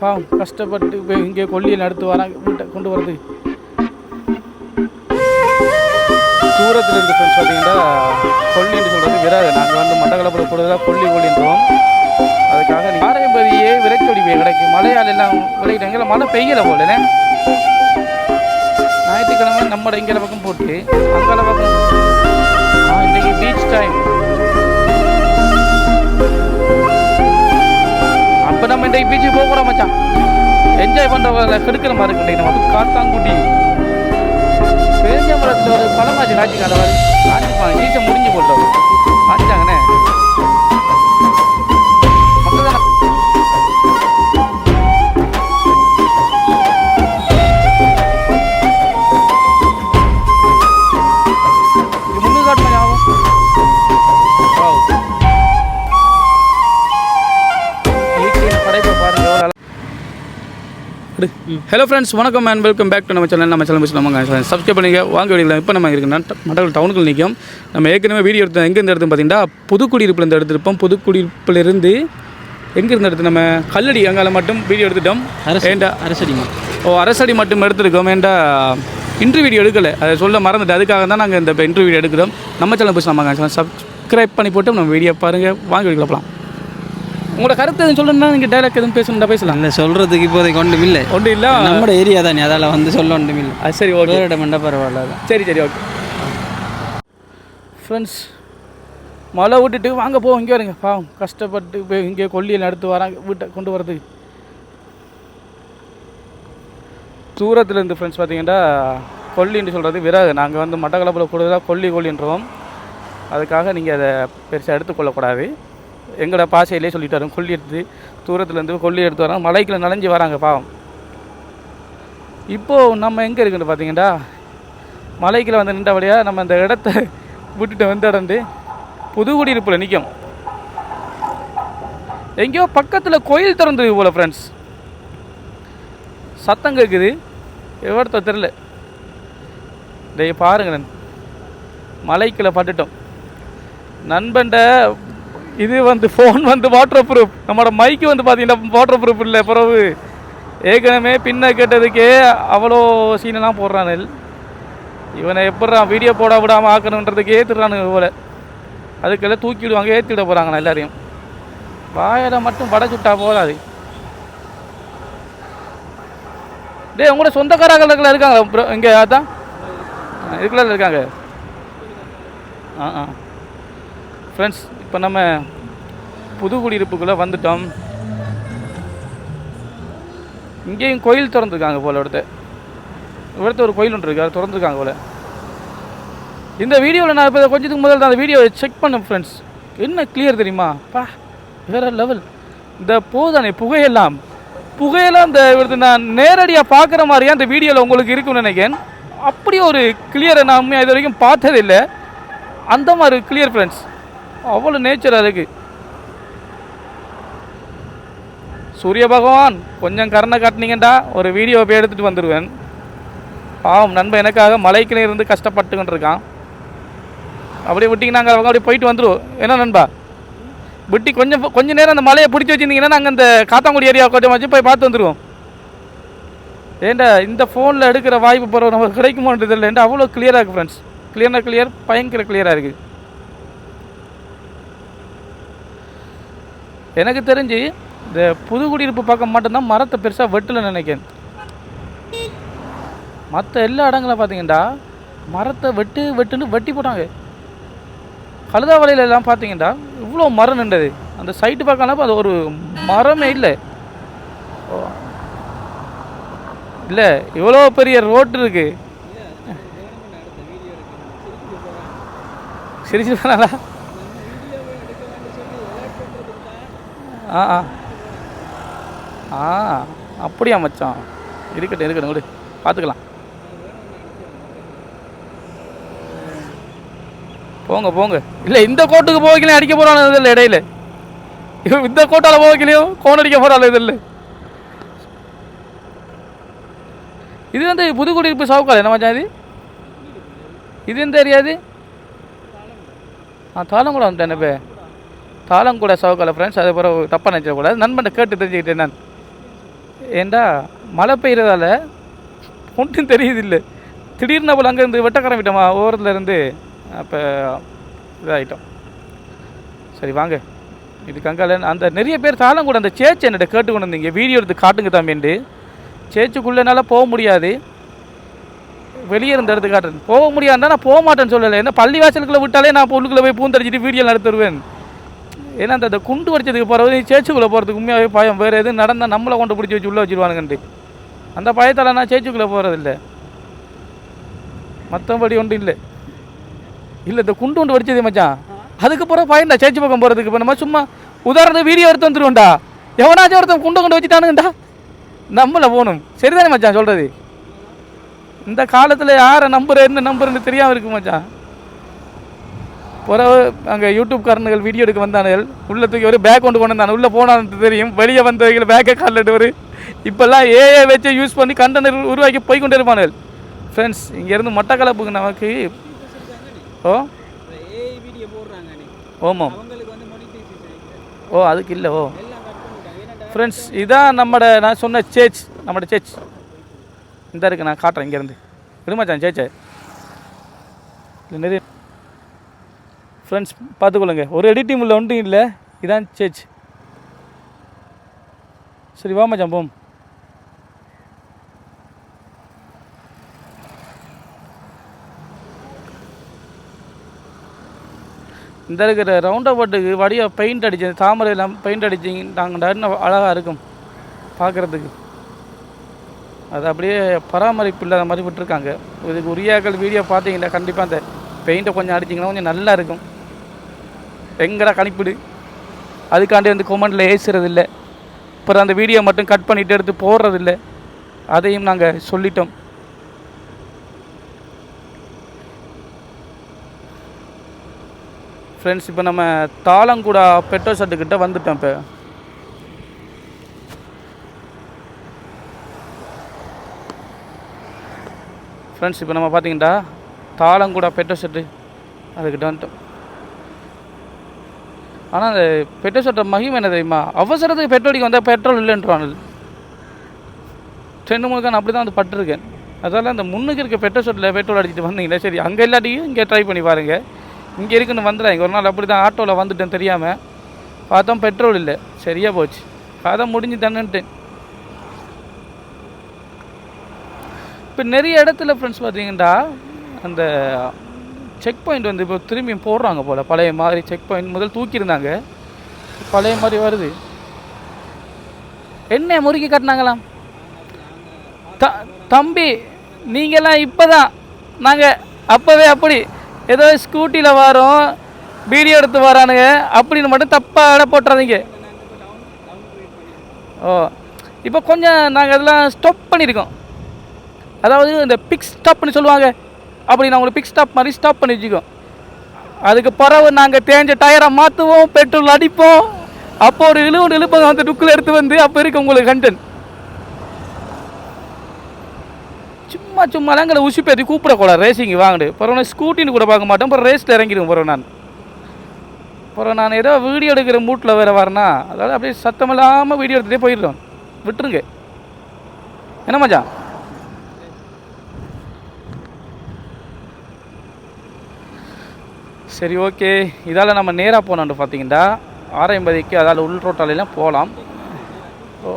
பாவம் கஷ்டப்பட்டு இங்கே கொல்லியில் நடத்து வராங்க வீட்டை கொண்டு வரது தூரத்தில் இருந்து ஃப்ரெண்ட்ஸ் பார்த்தீங்கன்னா கொல்லின்னு சொல்கிறது விராது நாங்கள் வந்து மட்டக்களப்பில் கூடுதலாக கொல்லி கொல்லின்றோம் அதுக்காக நீ பாரம்பரியே விரைச்சொடி போய் கிடைக்கு மழையால் எல்லாம் விளையிட்டாங்க மழை பெய்யலை போலனே ஞாயிற்றுக்கிழமை நம்ம இங்கே பக்கம் போட்டு அங்கே பக்கம். இன்றைக்கி பீச் டைம் நம்ம இன்றைக்கு பீச்சுக்கு போக கூட மச்சான். என்ஜாய் பண்ணுறவங்கள கெடுக்கிற மாதிரி இருக்கு இன்றைக்கு நம்ம காத்தாங்குடி. பேஞ்சம்பரத்தில் ஒரு பழமாச்சு காட்சி காலவாரு காஞ்சிப்பாங்க சீசன் முடிஞ்சு போட்டோம் காஞ்சிட்டாங்கண்ணே. ஹலோ ஃப்ரெண்ட்ஸ் வணக்கம் அண்ட் வெல்கம் பேக் டு நம்ம சேனல் நம்ம சேனல் நம்ம சப்ஸ்கிரைப் பண்ணிக்க. வாங்க வீடியோ இப்போ நம்ம இருக்குன்னா மட்டல் டவுனுக்குள் நிற்கும் நம்ம ஏற்கனவே வீடியோ எடுத்தோம் எங்கேருந்து எடுத்து பார்த்தீங்கன்னா புதுக்குடியிருப்புல இருந்து எடுத்திருப்போம். புதுக்குடியிருப்புலேருந்து எங்கேருந்து எடுத்து நம்ம கல்லடி அங்கால மட்டும் வீடியோ எடுத்துட்டோம். ஏண்டா அரசடிமா? ஓ அரசடி மட்டும் எடுத்திருக்கோம். ஏண்டா இன்ட்ரி வீடியோ எடுக்கலை. அதை சொல்ல மறந்துட்டு அதுக்காக தான் நாங்கள் இந்த இன்ட்ரி வீடியோ எடுக்கிறோம். நம்ம சேனல் போய் நம்ம சப்ஸ்கிரைப் பண்ணி போட்டு நம்ம வீடியோ பாருங்கள் வாங்க போகலாம் உங்களோட கருத்து எதுவும் சொல்லணும்னா நீங்கள் டைலாக் எதுவும் பேசணும்னா பேசலாம். இல்லை சொல்கிறதுக்கு இப்போதைக்கு ஒன்றும் இல்லை. ஒன்றும் இல்லை? நம்ம ஏரியா தானே அதால் வந்து சொல்ல ஒன்றும் இல்லை. அது சரி ஓகே வேறு இடம் பண்ணால் பரவாயில்ல சரி சரி ஓகே ஃப்ரெண்ட்ஸ் மழை விட்டுட்டு வாங்க போ இங்கே வருங்க. பாவம் கஷ்டப்பட்டு போய் இங்கே கொல்லியில் நடத்து வராங்க வீட்டை கொண்டு வரதுக்கு தூரத்தில் இருந்து ஃப்ரெண்ட்ஸ் பார்த்தீங்கன்னா கொல்லின்னு சொல்கிறது விறகு. நாங்கள் வந்து மட்டக்களப்பில் கூடுதலாக கொல்லி கொல்லின்றோம். அதுக்காக நீங்கள் அதை பெருசாக எடுத்துக்கொள்ளக்கூடாது. எங்களோட பாசையிலே சொல்லிட்டு வரோம் கொல்லி எடுத்து தூரத்துலேருந்து கொல்லி எடுத்து வரோம் மலைக்குள்ள நனைஞ்சு வராங்க பாவம். இப்போது நம்ம எங்கே இருக்குன்னு பார்த்தீங்கன்னா மலைக்கில் வந்து நின்றபடியாக நம்ம இந்த இடத்த விட்டுட்டு வந்து இடந்து புதுக்குடியிருப்பில் நிற்கும் எங்கேயோ பக்கத்தில் கோயில் திறந்துருக்கு போல ஃப்ரெண்ட்ஸ் சத்தம் கேட்குது எவ்வளோ தெரில டேய் பாருங்க நண் பட்டுட்டோம். நண்பன்ட இது வந்து ஃபோன் வந்து வாட்டர் ப்ரூஃப் நம்மளோட மைக்கு வந்து பார்த்தீங்கன்னா வாட்டர் ப்ரூஃப் இல்லை பிறகு ஏற்கனவே பின்ன கேட்டதுக்கே அவ்வளோ சீனெல்லாம் போடுறானு. இவனை எப்படா வீடியோ போட விடாமல் ஆக்கணுன்றதுக்கு ஏற்றுறானு இவ்வளோ அதுக்கெல்லாம் தூக்கி விடுவாங்க ஏற்றி விட போகிறாங்கண்ணா எல்லாரையும். வாயில் மட்டும் வடை சுட்டா போதாது. டேய் உங்களோட சொந்தக்காரர்கள் இருக்காங்க ப்ரோ இங்கே அதான். இதுக்குள்ள இருக்காங்க. ஆ ஆ. ஃப்ரெண்ட்ஸ் இப்போ நம்ம புது குடியிருப்புக்குள்ளே வந்துட்டோம். இங்கேயும் கோயில் திறந்துருக்காங்க போல் ஒருத்தர். ஒருத்தர் ஒரு கோயில் ஒன்று இருக்கார் திறந்துருக்காங்க போல. இந்த வீடியோவில் நான் இப்போ கொஞ்சத்துக்கு முதல் அந்த வீடியோவை செக் பண்ணேன் ஃப்ரெண்ட்ஸ் என்ன கிளியர் தெரியுமா? பா வேறு லெவல் இந்த போதானே புகையெல்லாம் புகையெல்லாம் இந்த இவரது நான் நேரடியாக பார்க்குற மாதிரியே அந்த வீடியோவில் உங்களுக்கு இருக்கும்னு நினைக்கிறேன். அப்படி ஒரு கிளியரை நான் இது வரைக்கும் பார்த்ததில்லை. அந்த மாதிரி கிளியர் ஃப்ரெண்ட்ஸ் அவ்வளோ நேச்சராக இருக்குது சூரிய பகவான் கொஞ்சம் கருணை காட்டினீங்கண்டா ஒரு வீடியோ போய் எடுத்துகிட்டு வந்துடுவேன் பாவம் நண்பன் எனக்காக மலைக்குள்ள இருந்து கஷ்டப்பட்டுக்கிட்டு இருக்கான். அப்படியே விட்டிங்கன்னா நாங்கள் அப்படியே போயிட்டு வந்துடுவோம் என்ன நண்பா? விட்டி கொஞ்சம் கொஞ்சம் நேரம் அந்த மலையை பிடிச்சி வச்சுருந்தீங்கன்னா நாங்கள் இந்த காத்தாங்குடி ஏரியா கொஞ்சம் வச்சு போய் பார்த்து வந்துடுவோம் ஏண்டா இந்த ஃபோனில் எடுக்கிற வாய்ப்பு போகிற நமக்கு கிடைக்குமோன்றது இல்லை ஏண்டா அவ்வளோ கிளியராக இருக்குது ஃப்ரெண்ட்ஸ் கிளியர்னா கிளியர் பயங்கர கிளியராக இருக்குது எனக்கு தெரிஞ்சு இந்த புது குடியிருப்பு பக்கம் மட்டும்தான் மரத்தை பெருசாக வெட்டல நினைக்கிறேன். மற்ற எல்லா இடங்களும் பார்த்தீங்கன்னா மரத்தை வெட்டு வெட்டுன்னு வெட்டி போட்டாங்க. கழுதாவளையில எல்லாம் பார்த்தீங்கன்னா இவ்வளோ மரம் நின்றது. அந்த சைட்டு பார்க்கலாம் அது ஒரு மரமே இல்லை. இல்லை இவ்வளோ பெரிய ரோட்டு இருக்கு. போனாலா ஆ ஆ. ஆ அப்படியா மச்சான்? இருக்கட்டும் இருக்கட்டும் விடு. பார்த்துக்கலாம். போங்க போங்க. இல்லை இந்த கோட்டுக்கு போகலையும் அடிக்க போகிறான் இல்லை இடையில. இவன் இந்த கோட்டால் போகலையும் கோன் அடிக்க போகிறாள் இல்லை. இது வந்து புதுக்குடியிருப்பு சவுக்கால் என்ன மச்சான் இது? இது எந்த ஏரியா ஆ தாளங்குளம் வந்துட்டேன் இப்போ தாளங்குட சவுக்கால ஃப்ரெண்ட்ஸ் அது பிறகு தப்பாக நினச்சிடக்கூடாது நண்பன் கேட்டு தெரிஞ்சுக்கிட்டேன் நான். ஏண்டா மழை பெய்கிறதால ஒன்றும் தெரியுது இல்லை திடீர்னு போல் அங்கேருந்து வெட்டக்கரம் விட்டோமா ஓரத்தில் இருந்து அப்போ இதாகிட்டோம் சரி வாங்க. இது அங்கால அந்த நிறைய பேர் தாளம் கூட அந்த சேச்சு என்னட்ட கேட்டு கொண்டு வந்தீங்க. வீடியோ எடுத்து காட்டுங்க தம்பிண்டு சேச்சுக்குள்ளே என்னால் போக முடியாது. வெளியே இருந்த இடத்துக்கு காட்டுறேன். போக முடியாதுன்னா நான் போக மாட்டேன்னு சொல்லலை. ஏன்னா பள்ளி வாசலுக்குள்ளே விட்டாலே நான் உள்ளுக்குள்ளே போய் பூந்தடிச்சிட்டு வீடியோ நடத்துருவேன் ஏன்னா அந்த குண்டு வடிச்சதுக்கு போகிறது சேச்சுக்குள்ளே போகிறதுக்கு உண்மையாகவே பயம். வேறு எதுவும் நடந்தால் நம்மளை கொண்டு பிடிச்சி வச்சு உள்ளே வச்சுருவானுங்கன்ட்டு. அந்த பயத்தால் நான் சேச்சுக்குள்ளே போகிறதில்ல மற்றபடி ஒன்றும் இல்லை. இல்லை இந்த குண்டு ஒன்று வடிச்சதே மச்சான். அதுக்கப்புறம் பயன்டா சேச்சு பக்கம் போகிறதுக்கு இப்போ நம்ம சும்மா உதாரணத்துக்கு வீடியோ எடுத்து வந்துருவோம்டா. எவனாச்சும் ஒருத்தன் குண்டை கொண்டு வச்சுட்டானுங்கண்டா. நம்மள போகணும். சரிதானே மச்சான் சொல்கிறது இந்த காலத்தில் யாரை நம்புறேன்னு என்ன தெரியாமல் இருக்கு மச்சான். பிறகு அங்கே யூடியூப்காரனுகள் வீடியோ எடுக்க வந்தானுகள். உள்ளே தூக்கி ஒரு பேக் கொண்டு கொண்டு வந்தானு உள்ளே போனான்னு தெரியும். வெளியே வந்தவர்கள் பேக்கை காலிட்டு ஒரு இப்போல்லாம் ஏஏ வச்சு யூஸ் பண்ணி கண்டனர் உருவாக்கி போய் கொண்டு இருப்பானுகள். ஃப்ரெண்ட்ஸ் இங்கேருந்து மட்டக்களப்புக்கு நமக்கு ஓ? ஏஐ வீடியோ போடுறாங்க ஓமாம். ஓ அதுக்கு இல்லை ஓ. ஃப்ரெண்ட்ஸ் இதான் நம்மட நான் சொன்ன சேச் நம்மட சேச் இந்த இருக்கு நான் காட்டுறேன் இங்கேருந்து விடுமாச்சான் சேச்சை நிறைய ஃப்ரெண்ட்ஸ் பார்த்துக்கொள்ளுங்க. ஒரு எடிட்டிங் உள்ள ஒன்றும் இல்லை. இதான் சேச் சரி வாமா ஜம்பம். இந்த இருக்கிற ரவுண்ட் அபவுட்டுக்கு வடியாக பெயிண்ட் அடிச்சு தாமரை எல்லாம் பெயிண்ட் அடிச்சிட்டாங்கடா அழகாக இருக்கும் பார்க்குறதுக்கு. அது அப்படியே பராமரிப்பு இல்லாத மாதிரி விட்டுருக்காங்க. இதுக்கு உரியாக்கள் வீடியோ பார்த்தீங்கன்னா கண்டிப்பாக அந்த பெயிண்ட்டை கொஞ்சம் அடிச்சிங்கன்னா கொஞ்சம் நல்லா இருக்கும். எங்கடா கணிப்பிடு? அதுக்காண்டி வந்து கொமெண்டில் ஏசுறது அப்புறம் அந்த வீடியோ மட்டும் கட் பண்ணிட்டு எடுத்து போடுறதில்ல. அதையும் நாங்கள் சொல்லிட்டோம். ஃப்ரெண்ட்ஸ் இப்போ நம்ம தாளங்குடா பெட்ரோல் ஷட்டுக்கிட்ட வந்துட்டோம் இப்போ. ஃப்ரெண்ட்ஸ் இப்போ நம்ம பார்த்தீங்கன்னா தாளங்குடா பெட்ரோல் ஷட்டு அதுக்கிட்ட வந்துட்டோம். ஆனால் அந்த பெட்ரோல் ஷெட்டை மகிமை என்ன தெரியுமா? அவசரத்துக்கு பெட்ரோலுக்கு வந்தால் பெட்ரோல் இல்லைன்றான். ரெண்டு மூணு அப்படி தான் வந்து பட்டிருக்கேன். அதால் அந்த முன்னுக்கு இருக்க பெட்ரோல் ஷெட்டில் பெட்ரோல் அடிச்சுட்டு வந்தீங்களா சரி அங்கே இல்லாட்டியும் இங்கே ட்ரை பண்ணி பாருங்கள் இங்கே இருக்குன்னு வந்துடாங்க ஒரு நாள் அப்படி தான் ஆட்டோவில் வந்துட்டேன் தெரியாமல் பார்த்தோம் பெட்ரோல் இல்லை. சரியாக போச்சு. கதை முடிஞ்சு தானேன்ட்டேன் இப்போ நிறைய இடத்துல ஃப்ரெண்ட்ஸ் பார்த்தீங்கன்னா அந்த செக் பாயிண்ட் வந்து இப்போ திரும்பியும் போடுறாங்க போல். பழைய மாதிரி செக் பாயிண்ட் முதல் தூக்கியிருந்தாங்க. பழைய மாதிரி வருது. என்ன முறுக்கி காட்டினாங்களாம்? த தம்பி நீங்கள்லாம் இப்போ தான் நாங்கள் அப்போவே அப்படி ஏதோ ஸ்கூட்டியில் வரோம் வீடியோ எடுத்து வரானுங்க அப்படின்னு மட்டும் தப்பாக இட போட்டுறாதீங்க. ஓ இப்போ கொஞ்சம் நாங்கள் அதெல்லாம் ஸ்டாப் பண்ணியிருக்கோம். அதாவது இந்த பிக் ஸ்டாப்னு சொல்லுவாங்க. அப்படி நான் உங்களுக்கு பிக் ஸ்டாப் மாதிரி ஸ்டாப் பண்ணி வச்சுக்கோம் அதுக்கு பிறகு நாங்கள் தேஞ்ச டயரை மாற்றுவோம் பெட்ரோல் அடிப்போம். அப்போ ஒரு இழுவண்டு இழுப்பங்க அந்த டுக்கில் எடுத்து வந்து அப்போ இருக்கு உங்களுக்கு கண்டென்ட் சும்மா சும்மா எங்களை உசி பேத்தி கூப்பிடக்கூடாது ரேசிங் வாங்கிடு பிறகு நான் ஸ்கூட்டின்னு கூட பார்க்க மாட்டேன். அப்புறம் ரேஸில் இறங்கிடுவோம் பிறகு நான். அப்புறம் நான் ஏதோ வீடியோ எடுக்கிற மூட்டில் வேறு வரேன்னா அதாவது அப்படியே சத்தமில்லாமல் வீடியோ எடுத்துகிட்டே போயிடுறோம். விட்டுருங்க. என்ன மச்சான்? சரி ஓகே. இதால் நம்ம நேராக போனோம்னு பார்த்தீங்கன்னா ஆரையம்பதிக்கு அதால் உள் ரோட்டாலெல்லாம் போகலாம் ஓ.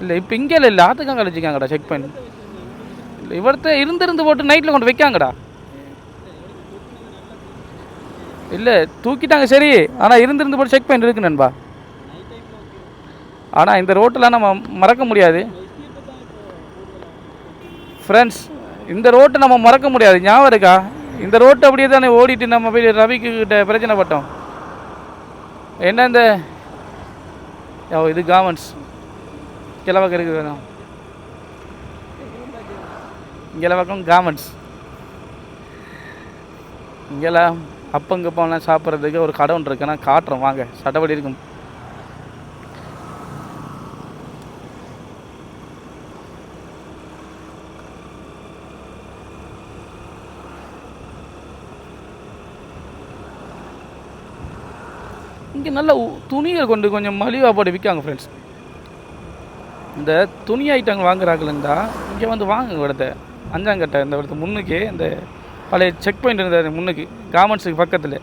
இல்லை இப்போ இங்கே இல்லை இல்லை. ஆத்துக்காங்க வச்சுக்காங்கடா செக் பண்ணி இல்லை இவர்த்த இருந்திருந்து போட்டு நைட்டில் கொண்டு வைக்காங்கடா. இல்லை தூக்கிட்டாங்க சரி. ஆனால் இருந்திருந்து போட்டு செக் பாயிண்ட் இருக்கு நண்பா. ஆனால் இந்த ரோட்டில் நம்ம மறக்க முடியாது. ஃப்ரெண்ட்ஸ் இந்த ரோட்டை நம்ம மறக்க முடியாது. ஞாபகம் இருக்கா? இந்த ரோட்டு அப்படியே தானே ஓடிட்டு நம்ம போய் ரவிக்கு கிட்ட பிரச்சனை பட்டோம். என்ன இந்த? யோ இது கார்மெண்ட்ஸ் கிழவக்கம் இருக்குது வேணும். கிழவக்கம் கார்மெண்ட்ஸ் இங்கெல்லாம் அப்பங்கப்பம்லாம் சாப்பிட்றதுக்கு ஒரு கடை ஒன்று இருக்குன்னா காட்டுறோம் வாங்க. சட்டப்படி இருக்கும். இங்கே நல்ல துணிகள் கொண்டு கொஞ்சம் மலிவாக போட்டு விற்காங்க ஃப்ரெண்ட்ஸ் இந்த துணி ஐட்டங்கள் வாங்குறாங்களுண்டா இங்கே வந்து வாங்குங்க இடத்த அஞ்சாங்கட்டை இந்த இடத்து முன்னுக்கு இந்த பழைய செக் பாயிண்ட் இருந்தது முன்னுக்கு கார்மெண்ட்ஸுக்கு பக்கத்தில்.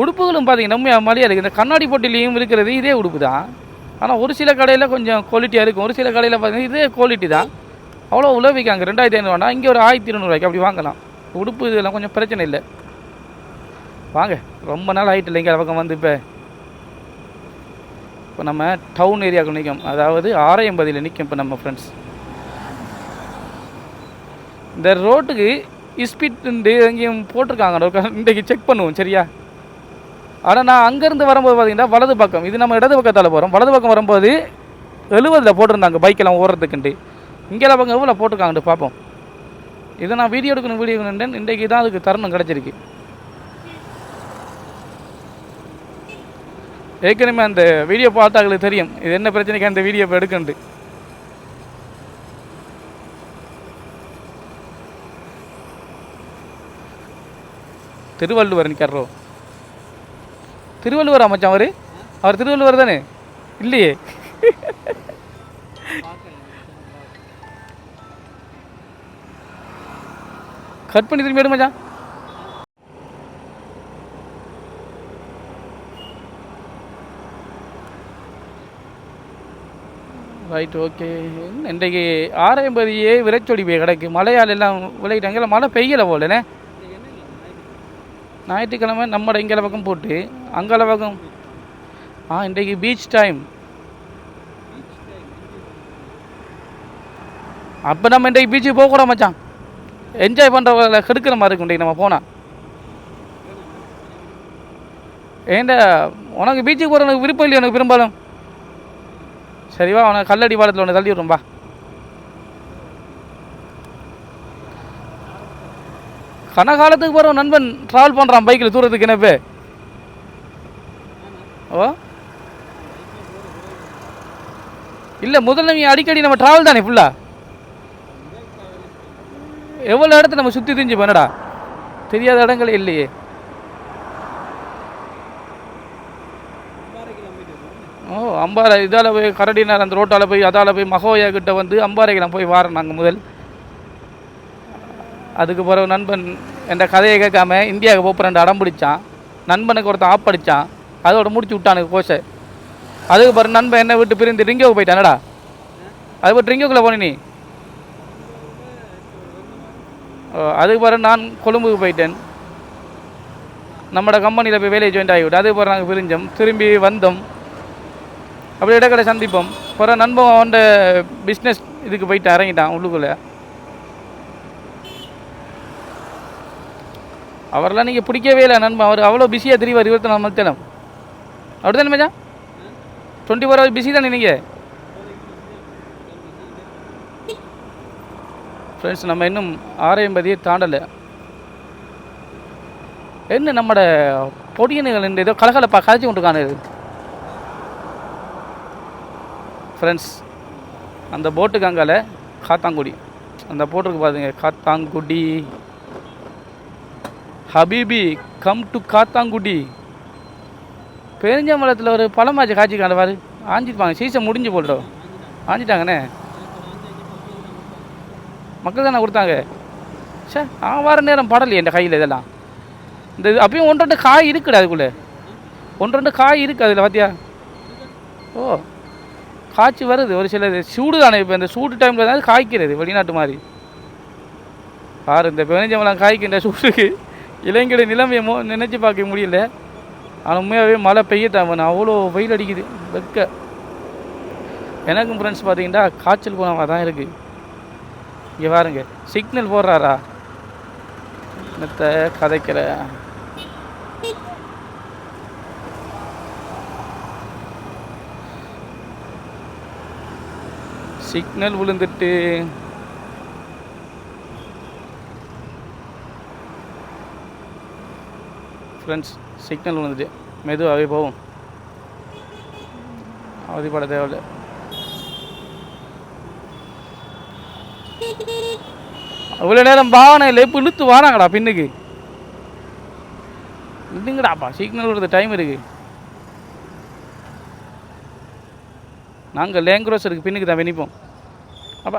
உடுப்புகளும் பார்த்தீங்கன்னா நம்ம மாதிரியே இருக்குது இந்த கண்ணாடி போட்டிலையும் இருக்கிறது இதே உடுப்பு தான். ஆனால் ஒரு சில கடையில் கொஞ்சம் குவாலிட்டியாக இருக்கும். ஒரு சில கடையில் பார்த்தீங்கன்னா இதே குவாலிட்டி தான். அவ்வளோ உழவிக்காங்க ரெண்டாயிரத்தி ஐநூறுவானா இங்கே ஒரு ஆயிரத்தி இருநூறுவாய்க்கு அப்படி வாங்கலாம். உடுப்பு இதெல்லாம் கொஞ்சம் பிரச்சனை இல்லை. வாங்க ரொம்ப நாள் ஆகிட்டு இல்லைங்க பக்கம் வந்து இப்போ. இப்போ நம்ம டவுன் ஏரியாவுக்கு நிற்கும் அதாவது ஆரையம்பதியில் நிற்கும் இப்போ நம்ம ஃப்ரெண்ட்ஸ் இந்த ரோட்டுக்கு ஸ்பீட் எங்கேயும் போட்டிருக்காங்க. இன்றைக்கு செக் பண்ணுவோம் சரியா? ஆனால் நான் அங்கேருந்து வரும்போது பார்த்தீங்கன்னா வலது பக்கம் இது நம்ம இடது பக்கத்தால் போகிறோம் வலது பக்கம் வரும்போது எழுபதில் போட்டிருந்தாங்க பைக்கெல்லாம் ஓடுறதுக்குண்டு இங்கே பக்கம் எவ்வளோ போட்டிருக்காங்கன்ட்டு பார்ப்போம் இதை நான் வீடியோ எடுக்கணும் வீடியோ எடுக்கணும் இன்றைக்கி தான் அதுக்கு தருணம் கிடச்சிருக்கு. ஏற்கனவே அந்த வீடியோ பார்த்தாங்களுக்கு தெரியும். இது என்ன பிரச்சனைக்கு அந்த வீடியோ இப்போ எடுக்கண்டு திருவள்ளுவர் நிற்கிறோ திருவள்ளுவர் அமைச்சான் அவர்? அவர் திருவள்ளுவர் தானே? இல்லையே. கட் பண்ணி திரும்பி எடுமாச்சான் ரைட் ஓகே இன்றைக்கு ஆறாயம்பதியே விரைச்சொடி போய் கிடக்கு. மழையால் எல்லாம் விளையிட்டாங்க. இல்லை மழை பெய்யலை போலண்ணே ஞாயிற்றுக்கிழமை நம்மட இங்கே பக்கம் போட்டு அங்கே பக்கம் ஆ இன்றைக்கு பீச் டைம் அப்போ நம்ம இன்றைக்கு பீச்சுக்கு போகக்கூடாது மச்சான். என்ஜாய் பண்ணுறவங்கள கெடுக்கிற மாதிரி இருக்கும் இன்றைக்கு நம்ம போனால் ஏண்டா உனக்கு பீச்சுக்கு போகிற விருப்பம் இல்லையா எனக்கு பெரும்பாலும்? சரிவா அவனை கல்லடி பாலத்தில் ஒன்று தள்ளி வரும்பா கன காலத்துக்கு போகிற நண்பன் ட்ராவல் பண்ணுறான் பைக்கில் தூரத்துக்கு என்னப்பே ஓ? இல்லை முதல்ல நீ அடிக்கடி நம்ம ட்ராவல் தானே ஃபுல்லாக எவ்வளோ இடத்த நம்ம சுற்றி திரிஞ்சு பண்ணடா தெரியாத இடங்களே இல்லையே ஓ அம்பாறை இதால் போய் கரடினார் அந்த ரோட்டால் போய் அதால் போய் மகோயா கிட்ட வந்து அம்பாறைக்கு நான் போய் வாரேன் நாங்கள் முதல். அதுக்கு பிறகு நண்பன் என்ற கதையை கேட்காம இந்தியாவுக்கு போப்புறேன் அடம் பிடிச்சான். நண்பனுக்கு ஒருத்தன் ஆப்படித்தான் அதோட முடிச்சு விட்டானுக்கு கோஷை. அதுக்கு பிறகு நண்பன் என்னை விட்டு பிரிந்து ரிங்கோக்கு போயிட்டானடா அது விட்டு ரிங்கோக்குள்ளே போனே நீ. ஓ, அதுக்கு பிறகு நான் கொழும்புக்கு போயிட்டேன். நம்மளோட கம்பெனியில் போய் வேலையை ஜாயின் ஆகிவிட்டு அதுக்கு பிறகு நாங்கள் பிரிஞ்சோம். திரும்பி வந்தோம். அப்படி இடக்கடை சந்திப்போம். பிறகு நண்பன் அவன்ட பிஸ்னஸ் இதுக்கு போயிட்டு இறங்கிட்டான் உள்ளுக்குள்ளே. அவரெல்லாம் நீங்கள் பிடிக்கவே இல்லை நண்பன். அவர் அவ்வளோ பிஸியாக தெரிவார் இருபத்தி நாலு மணி தினம் அப்படி தானே மேஜா டுவெண்ட்டி ஃபோர் ஹவர் பிஸி தானே நீங்கள் ஃப்ரெண்ட்ஸ் நம்ம இன்னும் ஆரையம்பதியை தாண்டலை. என்ன நம்மட பொடியனுகள் இந்த ஏதோ கலகலப்பா கதைச்சு கொண்டு காணுது ஃப்ரெண்ட்ஸ் அந்த போட்டுக்கு அங்கால காத்தாங்குடி. அந்த போட்டுருக்கு பாருங்க காத்தாங்குடி. ஹபீபி கம் டு காத்தாங்குடி. பெருஞ்சம்பளத்தில் ஒரு பழமாச்சு காட்சி காண்டவாரு ஆஞ்சிருப்பாங்க சீசன் முடிஞ்சு போட்டோம் ஆஞ்சிட்டாங்கண்ணே. மக்கள் தானே கொடுத்தாங்க. சே ஆவார வர நேரம் படலையே என் கையில் இதெல்லாம். இந்த இது அப்பயும் ஒன்று ரெண்டு காய் இருக்குடா அதுக்குள்ளே. ஒன்று ரெண்டு காய் இருக்குது அதில் பார்த்தியா ஓ. காய்ச்சி வருது. ஒரு சில சூடு தானே. இப்போ இந்த சூடு டைமில் தான் காய்க்கிறது வெளிநாட்டு மாதிரி. பாரு இந்த பெருஞ்சம்பளம் காய்க்கின்ற சூடுக்கு இளைஞட நிலைமையமோ நினச்சி பார்க்க முடியல. ஆனால் உண்மையாகவே மழை பெய்யத்தான் அவ்வளோ வெயில் அடிக்குது. வெக்க. எனக்கும் ஃப்ரெண்ட்ஸ் பார்த்தீங்கன்னா காய்ச்சல் போனவா தான் இருக்குது இங்கே பாருங்க. சிக்னல் போடுறாரா? என்னத்த கதைக்கிற? சிக்னல் விழுந்துட்டு. ஃப்ரெண்ட்ஸ் சிக்னல் விழுந்துட்டு. மெதுவாகவே போவோம் அவதிப்பட தேவையில்லை. அவ்வளோ நேரம் பாவனையில் இப்போ இழுத்து வாராங்கடா பின்னுக்கு. இல்லைங்கடாப்பா சிக்னல் விடுறது டைம் இருக்குது நாங்கள் லேங்க்ரோஸருக்கு பின்னுக்கு தான் வினிப்போம். அப்போ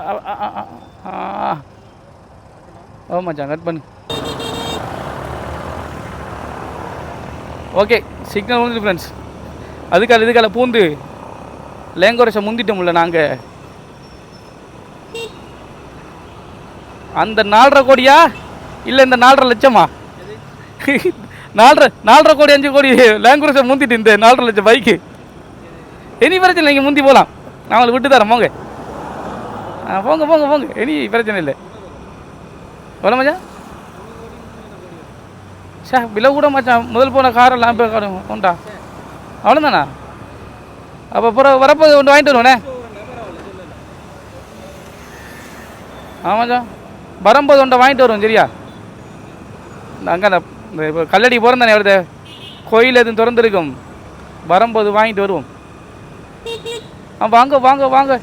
ஓ மச்சான் கட் பண்ணு. ஓகே சிக்னல் வந்து ஃப்ரெண்ட்ஸ் அதுக்கால இதுக்கால பூந்து லேங்கோரஸை முந்திட்டோம்ல நாங்கள் அந்த நாலரை கோடியா? இல்லை இந்த நாலரை லட்சமா? நாலரை நாலரை கோடி அஞ்சு கோடி லேங்குரஸை முந்திட்டு இந்த நாலரை லட்சம் பைக்கு. இனி பிரச்சனை இல்லை நீங்கள் முந்தி போகலாம் நான் உங்களுக்கு விட்டு தரேன் போங்க. ஆ போங்க போங்க போங்க. இனி பிரச்சனை இல்லை. எவ்வளோ மச்சான். சே விலை கூட மச்சான். முதல் போன காரெல்லாம் இப்போ காணும் உண்டா? அவ்வளோதானா அப்போ அப்புறம் வரப்போ ஒன்று வாங்கிட்டு வருவோண்ணே ஆமாச்சா வரும்போது ஒன்றை வாங்கிட்டு வருவோம் சரியா? அங்கே அந்த இந்த இப்போ கல்லடி போகிறோம் தானே வருது கோயில் எதுவும் திறந்துருக்கும். வரும்போது வாங்கிட்டு வருவோம். வாங்க வாங்க வாங்க.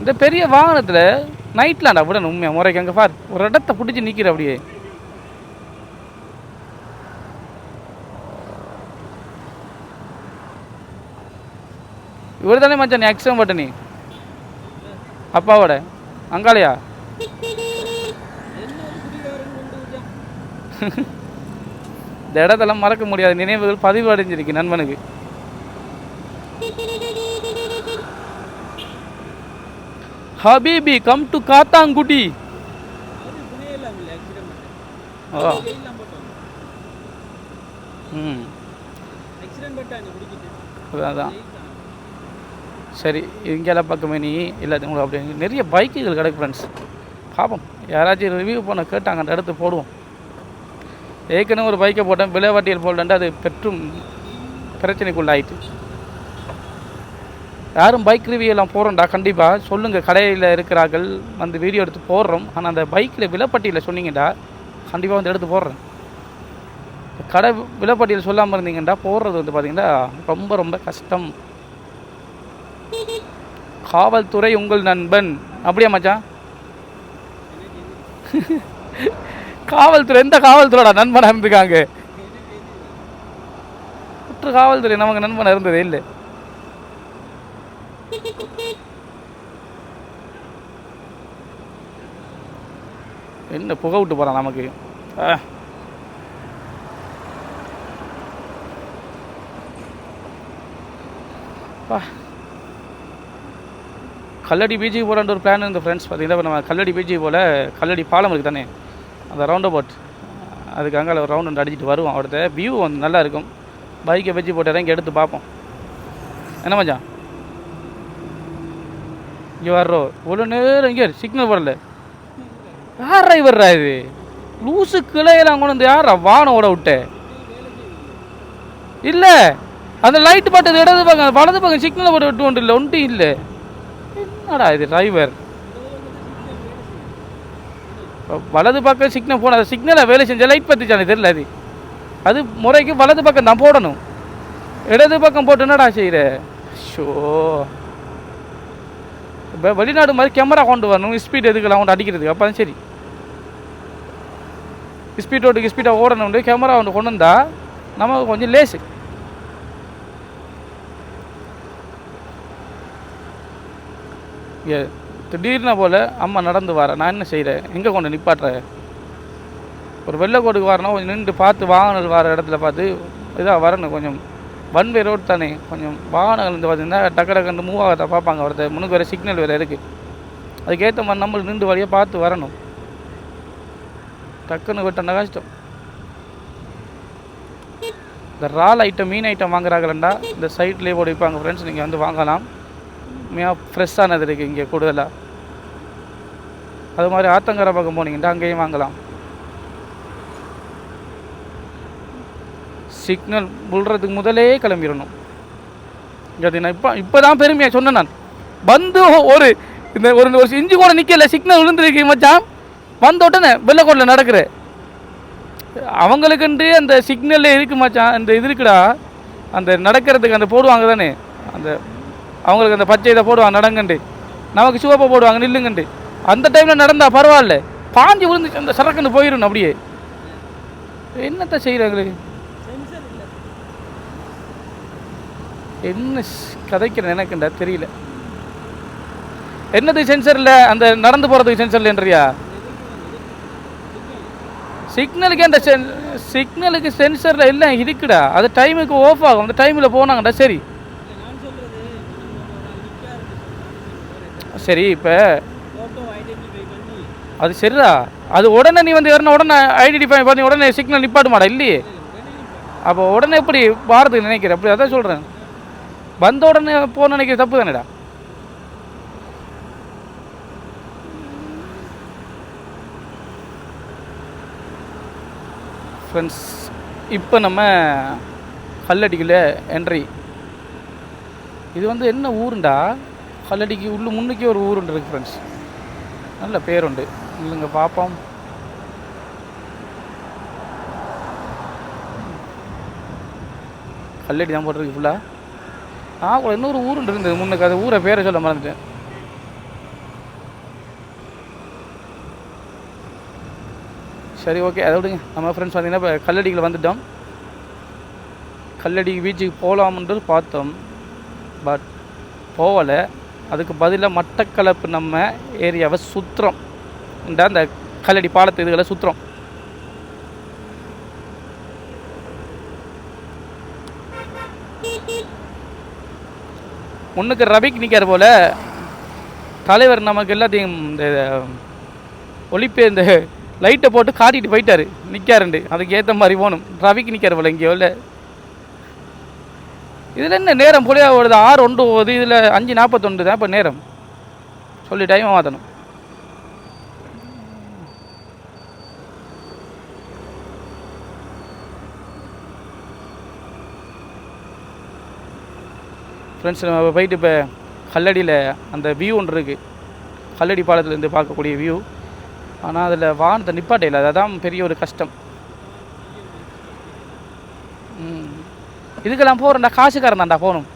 இந்த பெரிய வாகனத்தில் நைட்லாண்டா விடணும் உண்மையாக முறைக்கு அங்கே பார். ஒரு இடத்த பிடிச்சி நிற்கிற அப்படியே. இவர் தானே மச்சான் நீ எக்ஸாம் பட்ட நீ? அப்பாவோட? அங்காளையா என்ன ஒரு குடிகாரன் கொண்டு வச்சான் இந்த இடத்தெல்லாம் மறக்க முடியாத நினைவுகள் பதிவு அடைஞ்சிருக்கு நண்பனுக்கு. ஹபீபி கம் டு காத்தாங்குடி. ஓ ம். அதான். சரி இங்கெல்லாம் பக்கமே நீ இல்லை உங்களுக்கு அப்படி நிறைய பைக்குகள் கிடக்கு ஃப்ரெண்ட்ஸ் பார்ப்போம் யாராச்சும் ரிவ்யூ பண்ண கேட்டாங்க அந்த இடத்து போடுவோம். ஏற்கனவே ஒரு பைக்கை போட்டேன் விலைவாட்டியல் போடலன்ட்டு அது பெற்றும் பிரச்சனைக்குள்ளாயிட்டு. யாரும் பைக் ரிவ்யூ எல்லாம் கண்டிப்பாக சொல்லுங்கள் கடையில் இருக்கிறார்கள் வந்து வீடியோ எடுத்து போடுறோம். ஆனால் அந்த பைக்கில் விலைப்பட்டியில் சொன்னீங்கடா கண்டிப்பாக வந்து எடுத்து போடுறேன். கடை விலைப்பட்டியல் சொல்லாமல் இருந்தீங்கடா போடுறது வந்து பார்த்தீங்கன்னா ரொம்ப ரொம்ப கஷ்டம். காவல்துறை உங்கள் நண்பன். அப்படியா மச்சான்? காவல்துறை எந்த காவல்துறையோட நண்பனாக இருந்திருக்காங்க? குற்ற காவல்துறை நமக்கு நண்பனாக இருந்ததே இல்லை. என்ன புகை விட்டு போகிறான் நமக்கு? ஆ. கல்லடி பீச்சுக்கு போகிற ஒரு பிளான் இருந்த ஃப்ரெண்ட்ஸ் பார்த்தீங்கன்னா இப்ப நம்ம கல்லடி பீச்சுக்கு போல் கல்லடி பாலம் இருக்குது தானே? அந்த ரவுண்ட் அபவுட் அதுக்கு அங்கே ரவுண்ட் ரவுண்ட் அடிச்சுட்டு வருவோம். அவர்கிட்ட வியூ வந்து நல்லா இருக்கும் பைக்கை வச்சு போட்டு இறங்கி எடுத்து பார்ப்போம். என்ன மச்சான்? இங்கே வர்றோம் இவ்வளோ நேரம் இங்கே சிக்னல் போடல யார் டிரைவர்ரா இது? லூசு கிளையெல்லாம் கொண்டு வந்து யாரா வானம் ஓட விட்ட? இல்லை. அந்த லைட் பட்டது இடது பக்கம் வலது பக்கம் சிக்னல் போட்டு விட்டு ஒன்று இல்லை. ஒன்றும் இல்லை. என்னடா இது டிரைவர் வலது பக்கம் சிக்னல் போன சிக்னலை வேலை செஞ்ச லைட் பத்துச்சானே தெரியல அது. அது முறைக்கு வலது பக்கம் தான் போடணும். இடது பக்கம் போட்டு என்னடா செய்கிற ஷோ. இப்போ வெளிநாடு மாதிரி கேமரா கொண்டு வரணும். ஸ்பீட் எதுக்கெல்லாம் கொண்டு அடிக்கிறதுக்கு? அப்போ சரி. ஸ்பீட் ரோட்டுக்கு ஸ்பீடாக ஓடணும் கேமரா ஒன்று கொண்டு வந்தால் நமக்கு கொஞ்சம் லேசு. ஏ திடீர்னு போல் அம்மா நடந்து வர நான் என்ன செய்கிறேன் எங்கே கொண்டு நிப்பாட்டுற? ஒரு வெள்ளைக்கோட்டுக்கு வரணும் கொஞ்சம் நின்று பார்த்து வாகனங்கள் வர இடத்துல பார்த்து இதாக வரணும் கொஞ்சம். ஒன் வே ரோடு தானே கொஞ்சம் வாகனங்கள் வந்து பார்த்தீங்கன்னா டக்கு டக்குன்னு மூவ் ஆகிறத பார்ப்பாங்க வரது முன்னுக்கு வேறு சிக்னல் வேறு இருக்குது அதுக்கேற்ற மாதிரி நம்மளுக்கு நின்று வழியாக பார்த்து வரணும். டக்குன்னு விட்டோம்னா கஷ்டம்? இந்த ரால் ஐட்டம் மீன் ஐட்டம் வாங்குறாங்களா இந்த சைட்லேயே போட்டு விற்பாங்க ஃப்ரெண்ட்ஸ் நீங்கள் வந்து வாங்கலாம். மிக ஃப்ரெஷ்ஷானது இருக்குது இங்கே கூடுதலாக அது மாதிரி ஆத்தங்கரை பக்கம் போனீங்கன்னா அங்கேயும் வாங்கலாம். சிக்னல் விழுறதுக்கு முதலே கிளம்பிடணும் நான் இப்போ இப்போ தான் பெருமையாக சொன்னேன் நான். வந்து ஒரு இந்த ஒரு ஒரு இஞ்சி கூட நிற்கல சிக்னல் விழுந்துருக்கு மச்சான். வந்த உடனே வெள்ளக்கோட்டில் நடக்கிற. அவங்களுக்குன்ட்டு அந்த சிக்னல்ல இருக்கு மச்சான் அந்த இது இருக்குடா. அந்த நடக்கிறதுக்கு அந்த போடுவாங்க தானே அந்த அவங்களுக்கு அந்த பச்சை இதை போடுவாங்க நடங்கண்டு. நமக்கு சிவப்பை போடுவாங்க நில்லுங்கண்டு. அந்த டைமில் நடந்தா பரவாயில்ல. பாஞ்சு விழுந்துச்சு அந்த சரக்குன்னு போயிடணும் அப்படியே. என்னத்தை செய்கிறாங்களே சென்சர் இல்லை என்ன கதைக்கிறேன் எனக்குண்டா தெரியல. என்னது சென்சரில் அந்த நடந்து போகிறதுக்கு சென்சர்லன்றியா சிக்னலுக்கு அந்த சென் சிக்னலுக்கு சென்சரில் இல்லை இருக்குடா. அது டைமுக்கு ஆஃப் ஆகும். அந்த டைமில் போனாங்கடா சரி இல்லை நான் சொல்கிறது நிற்காது சரி இப்போ அது சரிடா. அது உடனே நீ வந்து வரணும் உடனே ஐடென்டிஃபை பண்ணி உடனே சிக்னல் நிப்பாட்டுமாடா இல்லையே? அப்போ உடனே எப்படி வாரதுக்கு நினைக்கிற அப்படி அதான் சொல்கிறேன் வந்த உடனே போக நினைக்கிற தப்பு தானேடா? ஃப்ரெண்ட்ஸ் இப்போ நம்ம கல்லடிக்குள்ள என்ட்ரி இது வந்து என்ன ஊருண்டா? கல்லடிக்கு உள்ளு முன்னுக்கே ஒரு ஊருண்டு இருக்குது ஃப்ரெண்ட்ஸ் நல்ல பேருண்டு. இல்லைங்க பார்ப்போம் கல்லடி தான் போட்டிருக்கு ஃபுல்லாக ஆ. கூட இன்னொரு ஊருண்டு இருந்தது முன்னுக்கு. அது ஊரை பேரை சொல்ல மறந்துட்டேன். சரி ஓகே அதை விடுங்க. நம்ம ஃப்ரெண்ட்ஸ் பார்த்தீங்கன்னா இப்போ கல்லடியில் வந்துட்டோம். கல்லடி பீச்சுக்கு போகலாம்ன்றது பார்த்தோம். பட் போகலை. அதுக்கு பதிலாக மட்டக்களப்பு நம்ம ஏரியாவை சுற்றுறோம் இந்த அந்த கல்லடி பாலத்து இதுகளை சுற்றுறோம் முன்னுக்கு ரபிக் நிற்கிற போல். தலைவர் நமக்கு எல்லாத்தையும் இந்த ஒளிப்பே இந்த லைட்டை போட்டு காட்டிட்டு போயிட்டார். நிற்காருண்டு அதுக்கு ஏற்ற மாதிரி போகணும். ரவிக்கு நிற்கிற போல் இங்கே இல்லை இதில் என்ன நேரம் புளியா ஓடுது? ஆறு ஒன்று ஓகுது இதில் அஞ்சு நாற்பத்தொண்டு தான் இப்போ நேரம். சொல்லி டைமை மாற்றணும் ஃப்ரெண்ட்ஸ் நம்ம போயிட்டு இப்போ கல்லடியில் அந்த வியூ ஒன்று இருக்குது கல்லடி பாலத்துலேருந்து பார்க்கக்கூடிய வியூ ஆனால் அதில் வானத்தை நிப்பாட்டையில் அதுதான் பெரிய ஒரு கஷ்டம். இதுக்கெல்லாம் போகிறேன்டா காசுக்காரன் தான்டா போகணும்.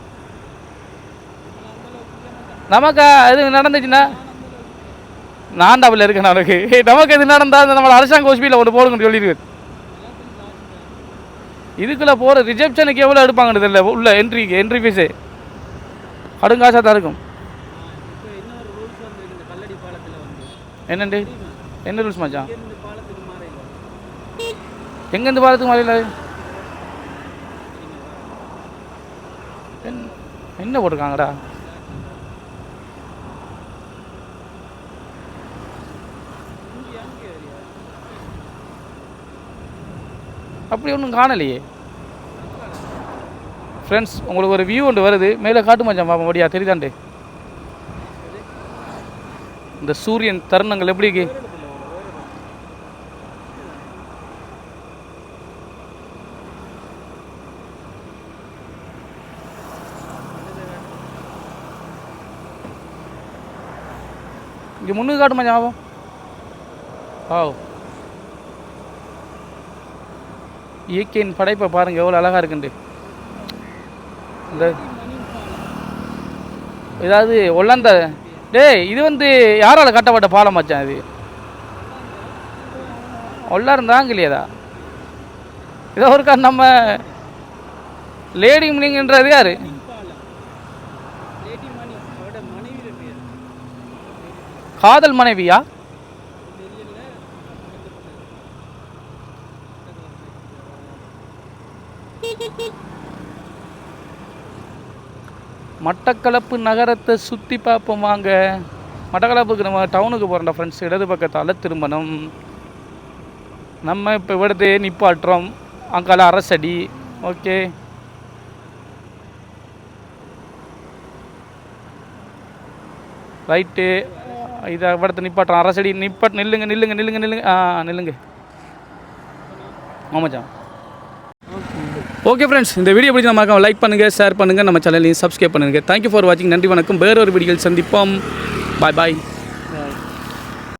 நமக்கு இது நடந்துச்சுன்னா? நான் டபுள் இருக்கேன் அவனுக்கு நமக்கு இது நடந்தால் நம்மளை அரசாங்க ஹாஸ்பிட்டலில் ஒன்று போடுங்கன்னு சொல்லிடுவேன். இதுக்குள்ளே போகிற ரிசப்ஷனுக்கு எவ்வளோ எடுப்பாங்கன்னு தெரியல உள்ள என்ட்ரி என்ட்ரி ஃபீஸு கடுங்காசாக தான் இருக்கும். என்னண்டு? என்ன ரூல்ஸ் மச்சான்? எங்கேருந்து பாலத்துக்கு மாறையில் எங்கேருந்து பாலத்துக்கு மாறில என்ன போட்டிருக்காங்கடா? அப்படி ஒன்றும் காணலையே. ஃப்ரெண்ட்ஸ் உங்களுக்கு ஒரு வியூ ஒன்று வருது. மேலே காட்டு மச்சான் பாப்பா முடியா தெரியுதாண்டு? இந்த சூரியன் தருணங்கள் எப்படி இருக்கு? இங்கே முன்னுக்கு காட்டு மச்சான் பாப்போம் ஆவ் இயற்கையின் படைப்பை பாருங்க எவ்வளோ அழகா இருக்குண்டு இந்த ஏதாவது ஒல்லாந்த டேய் இது வந்து யாரால கட்டப்பட்ட பாலம் மச்சான் இது? இருந்தாங்க தாங்கலையதா இதோ ஒருக்கா நம்ம லேடி மினிங்கன்றது யாரு பாலம் லேடி மணி அவரோட மனைவியோட பேர் காதல் மனைவியா? மட்டக்களப்பு நகரத்தை சுற்றி பார்ப்போம் வாங்க. மட்டக்களப்புக்கு நம்ம டவுனுக்கு போகிறோம் ஃப்ரெண்ட்ஸ் இடது பக்கத்தால் திருமணம். நம்ம இப்போ இவடத்து நிப்பாட்டுறோம். அங்கால அரசடி. ஓகே ரைட்டு இதை படத்தை நிப்பாட்டுறான் அரசடி நிப்பாட் நில்லுங்க நில்லுங்க நில்லுங்க நில்லுங்க. ஆ நில்லுங்க. ஆமாச்சான் ஓகே ஃப்ரெண்ட்ஸ் இந்த வீடியோ பிடிச்ச நம்ம லைக் பண்ணுங்கள் ஷேர் பண்ணுங்கள் நம்ம சேனலையும் சப்ஸ்கிரைப் பண்ணுங்கள் தேங்க்யூ ஃபார் வாட்சிங் நன்றி வணக்கம். வேறொரு வீடியோ சந்திப்போம். பாய் பாய்